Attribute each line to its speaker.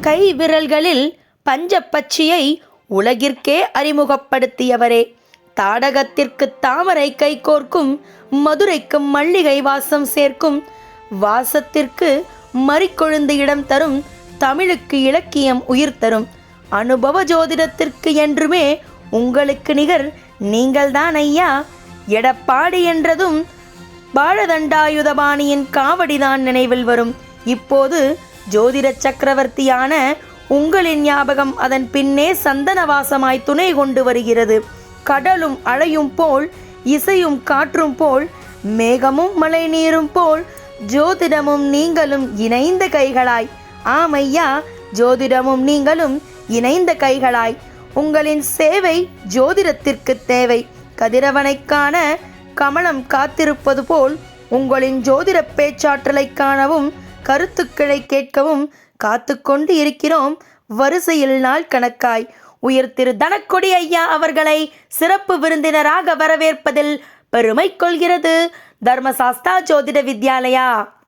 Speaker 1: கை விரல்களில் பஞ்சப்பட்சியை உலகிற்கே அறிமுகப்படுத்தியவரே. தாடகத்திற்கு தாமரை கை கோர்க்கும் மதுரைக்கு மல்லிகை வாசம் சேர்க்கும் வாசத்திற்கு மறிக்கொழுந்து இடம் தரும் தமிழுக்கு இலக்கியம் உயிர் தரும். அனுபவ ஜோதிடத்திற்கு என்றுமே உங்களுக்கு நிகர் நீங்கள்தான் ஐயா. எடப்பாடி என்றதும் பாழதண்டாயுதபாணியின் காவடிதான் நினைவில் வரும். இப்போது ஜோதிட சக்கரவர்த்தியான உங்களின் ஞாபகம் அதன் பின்னே சந்தனவாசமாய் துணை கொண்டு வருகிறது. கடலும் அலையும் போல் இசையும் காற்றும் போல் மேகமும் மழை நீரும் போல் ஜோதிடமும் நீங்களும் இணைந்த கைகளாய். ஆமையா ஜோதிடமும் நீங்களும் இணைந்த கைகளாய். உங்களின் சேவை ஜோதிடத்திற்கு தேவை. கதிரவனைக்கான கமலம் காத்திருப்பது போல் உங்களின் ஜோதிட பேச்சாற்றலை காணவும் கருத்துக்களை கேட்கவும் காத்துக்கொண்டு இருக்கிறோம். வரிசையில் நாள் கணக்காய். உயர் திரு தனக்கொடி ஐயா அவர்களை சிறப்பு விருந்தினராக வரவேற்பதில் பெருமை கொள்கிறது. தர்மசாஸ்தா ஜோதிட வித்யாலயா.